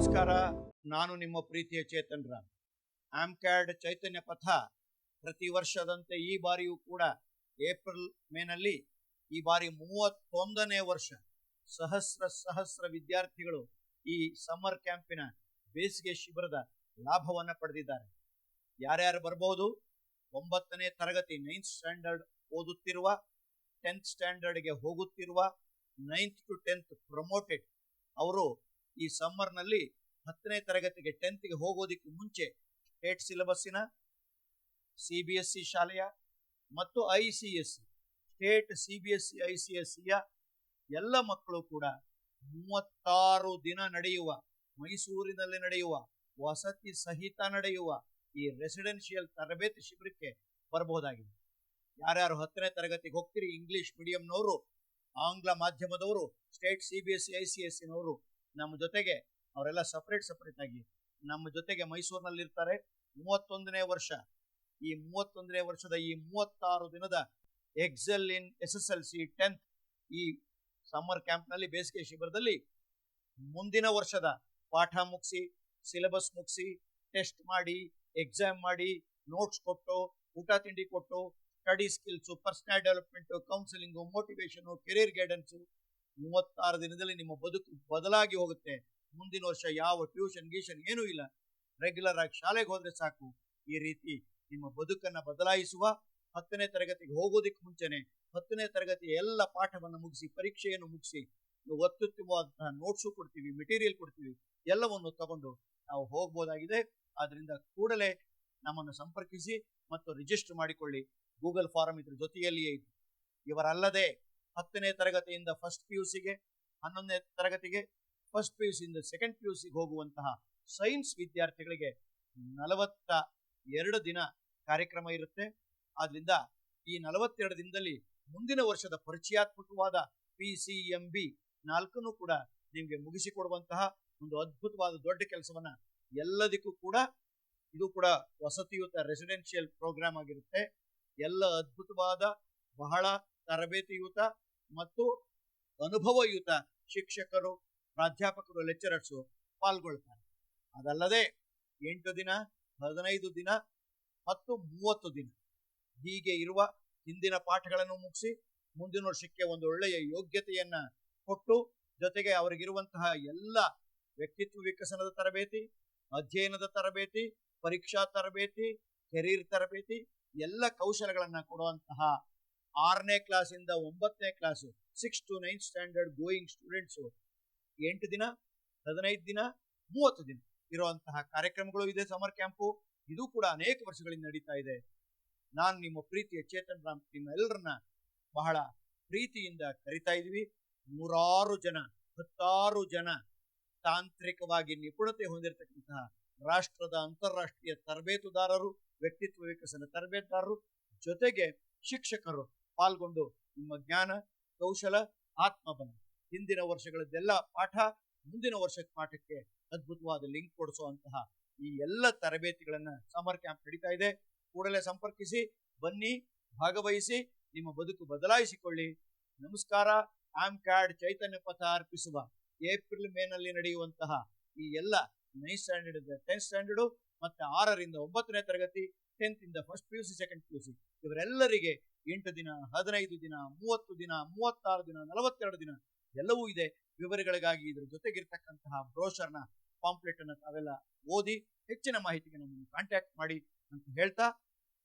ನಮಸ್ಕಾರ, ನಾನು ನಿಮ್ಮ ಪ್ರೀತಿಯ ಚೇತನ್ ರಾಮ್. ಆಮ್ಕ್ಯಾಡ್ ಚೈತನ್ಯ ಪಥ ಪ್ರತಿ ವರ್ಷದಂತೆ ಈ ಬಾರಿಯೂ ಕೂಡ ಏಪ್ರಿಲ್ ಮೇನಲ್ಲಿ ಈ ಬಾರಿ ಮೂವತ್ತೊಂದನೇ ವರ್ಷ ಸಹಸ್ರ ಸಹಸ್ರ ವಿದ್ಯಾರ್ಥಿಗಳು ಈ ಸಮ್ಮರ್ ಕ್ಯಾಂಪಿನ ಬೇಸಿಗೆ ಶಿಬಿರದ ಲಾಭವನ್ನು ಪಡೆದಿದ್ದಾರೆ. ಯಾರ್ಯಾರು ಬರಬಹುದು ಒಂಬತ್ತನೇ ತರಗತಿ ನೈನ್ತ್ ಸ್ಟ್ಯಾಂಡರ್ಡ್ ಓದುತ್ತಿರುವ, ಟೆಂತ್ ಸ್ಟ್ಯಾಂಡರ್ಡ್ಗೆ ಹೋಗುತ್ತಿರುವ, ನೈನ್ತ್ ಟು ಟೆಂತ್ ಪ್ರಮೋಟೆಡ್ ಅವರು ಈ ಸಮ್ಮರ್ನಲ್ಲಿ ಹತ್ತನೇ ತರಗತಿಗೆ ಟೆಂತ್ಗೆ ಹೋಗೋದಕ್ಕೆ ಮುಂಚೆ ಸ್ಟೇಟ್ ಸಿಲೆಬಸ್ಸಿನ ಸಿ ಬಿ ಎಸ್ ಸಿ ಶಾಲೆಯ ಮತ್ತು I C S C state C B S C I C S ಸಿಯ ಎಲ್ಲ ಮಕ್ಕಳು ಕೂಡ ಮೂವತ್ತಾರು ದಿನ ನಡೆಯುವ, ಮೈಸೂರಿನಲ್ಲಿ ನಡೆಯುವ, ವಸತಿ ಸಹಿತ ನಡೆಯುವ ಈ ರೆಸಿಡೆನ್ಷಿಯಲ್ ತರಬೇತಿ ಶಿಬಿರಕ್ಕೆ ಬರಬಹುದಾಗಿದೆ ಯಾರ್ಯಾರು ಹತ್ತನೇ ತರಗತಿಗೆ ಹೋಗ್ತೀರಿ ಇಂಗ್ಲಿಷ್ ಮೀಡಿಯಂನವರು ಆಂಗ್ಲ ಮಾಧ್ಯಮದವರು state C B S C I C S ಸಿನವರು ನಮ್ಮ ಜೊತೆಗೆ ಅವರೆಲ್ಲ ಸಪ್ರೇಟ್ ಸಪ್ರೇಟ್ ಆಗಿ ನಮ್ಮ ಜೊತೆಗೆ ಮೈಸೂರಿನಲ್ಲಿ ಇರ್ತಾರೆ. ಮೂವತ್ತೊಂದನೇ ವರ್ಷ. ಈ ಮೂವತ್ತೊಂದನೇ ವರ್ಷದ ಈ ಮೂವತ್ತಾರು ದಿನದ excel in S S L C tenth ಈ ಸಮ್ಮರ್ ಕ್ಯಾಂಪ್ನಲ್ಲಿ ಬೇಸಿಗೆ ಶಿಬಿರದಲ್ಲಿ ಮುಂದಿನ ವರ್ಷದ ಪಾಠ ಮುಗಿಸಿ ಸಿಲೆಬಸ್ ಮುಗಿಸಿ ಟೆಸ್ಟ್ ಮಾಡಿ ಎಕ್ಸಾಮ್ ಮಾಡಿ ನೋಟ್ಸ್ ಕೊಟ್ಟು, ಊಟ ತಿಂಡಿ ಕೊಟ್ಟು study skills personal development counselling motivation career guidance ಮೂವತ್ತಾರು ದಿನದಲ್ಲಿ ನಿಮ್ಮ ಬದುಕು ಬದಲಾಗಿ ಹೋಗುತ್ತೆ. ಮುಂದಿನ ವರ್ಷ ಯಾವ ಟ್ಯೂಷನ್ ಗೀಷನ್ ಏನೂ ಇಲ್ಲ. ರೆಗ್ಯುಲರ್ ಆಗಿ ಶಾಲೆಗೆ ಹೋದ್ರೆ ಸಾಕು. ಈ ರೀತಿ ನಿಮ್ಮ ಬದುಕನ್ನ ಬದಲಾಯಿಸುವ ಹತ್ತನೇ ತರಗತಿಗೆ ಹೋಗೋದಕ್ಕೆ ಮುಂಚೆನೆ ಹತ್ತನೇ ತರಗತಿಯ ಎಲ್ಲ ಪಾಠವನ್ನು ಮುಗಿಸಿ, ಪರೀಕ್ಷೆಯನ್ನು ಮುಗಿಸಿ ಅತ್ಯುತ್ತಮವಾದಂತಹ ನೋಟ್ಸು ಕೊಡ್ತೀವಿ ಮೆಟೀರಿಯಲ್ ಕೊಡ್ತೀವಿ, ಎಲ್ಲವನ್ನು ತಗೊಂಡು ನಾವು ಹೋಗ್ಬೋದಾಗಿದೆ. ಆದ್ರಿಂದ ಕೂಡಲೇ ನಮ್ಮನ್ನು ಸಂಪರ್ಕಿಸಿ ಮತ್ತು ರಿಜಿಸ್ಟರ್ ಮಾಡಿಕೊಳ್ಳಿ. ಗೂಗಲ್ ಫಾರಂ ಇದ್ರ ಜೊತೆಯಲ್ಲಿಯೇ ಇದೆ ಇವರಲ್ಲದೆ ಹತ್ತನೇ ತರಗತಿಯಿಂದ ಫಸ್ಟ್ ಪಿ ಯು ಸಿಗೆ ಹನ್ನೊಂದನೇ ತರಗತಿಗೆ ಫಸ್ಟ್ ಪಿ ಯು ಸಿಯಿಂದ ಸೆಕೆಂಡ್ ಪಿ ಯು ಸಿಗೆ ಹೋಗುವಂತಹ ಸೈನ್ಸ್ ವಿದ್ಯಾರ್ಥಿಗಳಿಗೆ ನಲವತ್ತ ಎರಡು ದಿನ ಕಾರ್ಯಕ್ರಮ ಇರುತ್ತೆ. ಆದ್ರಿಂದ ಈ ನಲವತ್ತೆರಡು ದಿನದಲ್ಲಿ ಮುಂದಿನ ವರ್ಷದ ಪರಿಚಯಾತ್ಮಕವಾದ ಪಿ ಸಿ ಎಂ ಬಿ ನಾಲ್ಕನ್ನು ಕೂಡ ನಿಮಗೆ ಮುಗಿಸಿಕೊಡುವಂತಹ ಒಂದು ಅದ್ಭುತವಾದ ದೊಡ್ಡ ಕೆಲಸವನ್ನ ಎಲ್ಲದಕ್ಕೂ ಕೂಡ ಇದು ಕೂಡ ವಸತಿಯುತ ರೆಸಿಡೆನ್ಷಿಯಲ್ ಪ್ರೋಗ್ರಾಮ್ ಆಗಿರುತ್ತೆ. ಎಲ್ಲ ಅದ್ಭುತವಾದ ಬಹಳ ತರಬೇತಿಯುತ ಮತ್ತು ಅನುಭವಯುತ ಶಿಕ್ಷಕರು, ಪ್ರಾಧ್ಯಾಪಕರು ಲೆಕ್ಚರರ್ಸು ಪಾಲ್ಗೊಳ್ತಾರೆ. ಅದಲ್ಲದೆ ಎಂಟು ದಿನ, ಹದಿನೈದು ದಿನ ಮತ್ತು ಮೂವತ್ತು ದಿನ ಹೀಗೆ ಇರುವ ಹಿಂದಿನ ಪಾಠಗಳನ್ನು ಮುಗಿಸಿ ಮುಂದಿನ ವರ್ಷಕ್ಕೆ ಒಂದು ಒಳ್ಳೆಯ ಯೋಗ್ಯತೆಯನ್ನ ಕೊಟ್ಟು ಜೊತೆಗೆ ಅವರಿಗಿರುವಂತಹ ಎಲ್ಲ ವ್ಯಕ್ತಿತ್ವ ವಿಕಸನದ ತರಬೇತಿ, ಅಧ್ಯಯನದ ತರಬೇತಿ, ಪರೀಕ್ಷಾ ತರಬೇತಿ ಕೆರೀರ್ ತರಬೇತಿ, ಎಲ್ಲ ಕೌಶಲಗಳನ್ನು ಕೊಡುವಂತಹ ಆರನೇ ಕ್ಲಾಸಿಂದ ಒಂಬತ್ತನೇ class six to nine standard going students ಎಂಟು ದಿನ, ಹದಿನೈದು ದಿನ, ಮೂವತ್ತು ದಿನ ಇರುವಂತಹ ಕಾರ್ಯಕ್ರಮಗಳು ಇದೆ ಸಮರ್ ಕ್ಯಾಂಪು ಇದು ಕೂಡ ಅನೇಕ ವರ್ಷಗಳಿಂದ ನಡೀತಾ ಇದೆ. ನಾನು ನಿಮ್ಮ ಪ್ರೀತಿಯ ಚೇತನ್ ರಾಮ್ ನಿಮ್ಮೆಲ್ಲರನ್ನ ಬಹಳ ಪ್ರೀತಿಯಿಂದ ಕರಿತಾ ಇದ್ವಿ. ನೂರಾರು ಜನ, ಹತ್ತಾರು ಜನ ತಾಂತ್ರಿಕವಾಗಿ ನಿಪುಣತೆ ಹೊಂದಿರತಕ್ಕಂತಹ ರಾಷ್ಟ್ರದ ಅಂತಾರಾಷ್ಟ್ರೀಯ ತರಬೇತುದಾರರು, ವ್ಯಕ್ತಿತ್ವ ವಿಕಸನ ತರಬೇತುದಾರರು, ಜೊತೆಗೆ ಶಿಕ್ಷಕರು ಪಾಲ್ಗೊಂಡು ನಿಮ್ಮ ಜ್ಞಾನ, ಕೌಶಲ, ಆತ್ಮಬಲ. ಹಿಂದಿನ ವರ್ಷಗಳದ್ದೆಲ್ಲ ಪಾಠ, ಮುಂದಿನ ವರ್ಷದ ಪಾಠಕ್ಕೆ ಅದ್ಭುತವಾದ ಲಿಂಕ್ ಕೊಡಿಸುವಂತಹ ಈ ಎಲ್ಲ ತರಬೇತಿಗಳನ್ನ ಸಮರ್ ಕ್ಯಾಂಪ್ ನಡೀತಾ ಇದೆ. ಕೂಡಲೇ ಸಂಪರ್ಕಿಸಿ, ಬನ್ನಿ, ಭಾಗವಹಿಸಿ, ನಿಮ್ಮ ಬದುಕು ಬದಲಾಯಿಸಿಕೊಳ್ಳಿ. ನಮಸ್ಕಾರ. ಆಮ್ ಕಾರ್ಡ್ ಚೈತನ್ಯ ಪಥ ಅರ್ಪಿಸುವ ಏಪ್ರಿಲ್ ಮೇನಲ್ಲಿ ನಡೆಯುವಂತಹ ಈ ಎಲ್ಲ ನೈನ್ ಸ್ಟ್ಯಾಂಡರ್ಡ್, ಟೆಂತ್ ಸ್ಟ್ಯಾಂಡರ್ಡ್, ಮತ್ತೆ ಆರರಿಂದ ಒಂಬತ್ತನೇ ತರಗತಿ ಟೆಂತ್ ಇಂದ first P U C second P U C ಇವರೆಲ್ಲರಿಗೆ ಎಂಟು ದಿನ, ಹದಿನೈದು ದಿನ, ಮೂವತ್ತು ದಿನ, ಮೂವತ್ತಾರು ದಿನ, ನಲವತ್ತೆರಡು ದಿನ ಎಲ್ಲವೂ ಇದೆ. ವಿವರಗಳಿಗಾಗಿ ಇದರ ಜೊತೆಗಿರ್ತಕ್ಕಂತಹ ಬ್ರೋಷರ್ನ ಪಾಂಪ್ಲೆಟ್ ಅನ್ನು ತಾವೆಲ್ಲ ಓದಿ ಹೆಚ್ಚಿನ ಮಾಹಿತಿಗೆ ನಮ್ಮನ್ನು ಕಾಂಟ್ಯಾಕ್ಟ್ ಮಾಡಿ ಅಂತ ಹೇಳ್ತಾ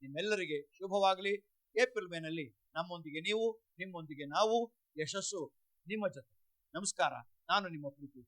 ನಿಮ್ಮೆಲ್ಲರಿಗೆ ಶುಭವಾಗಲಿ. ಏಪ್ರಿಲ್ ಮೇನಲ್ಲಿ ನಮ್ಮೊಂದಿಗೆ ನೀವು, ನಿಮ್ಮೊಂದಿಗೆ ನಾವು, ಯಶಸ್ಸು ನಿಮ್ಮ ಜೊತೆ. ನಮಸ್ಕಾರ. ನಾನು ನಿಮ್ಮ ಪ್ರೀತಿ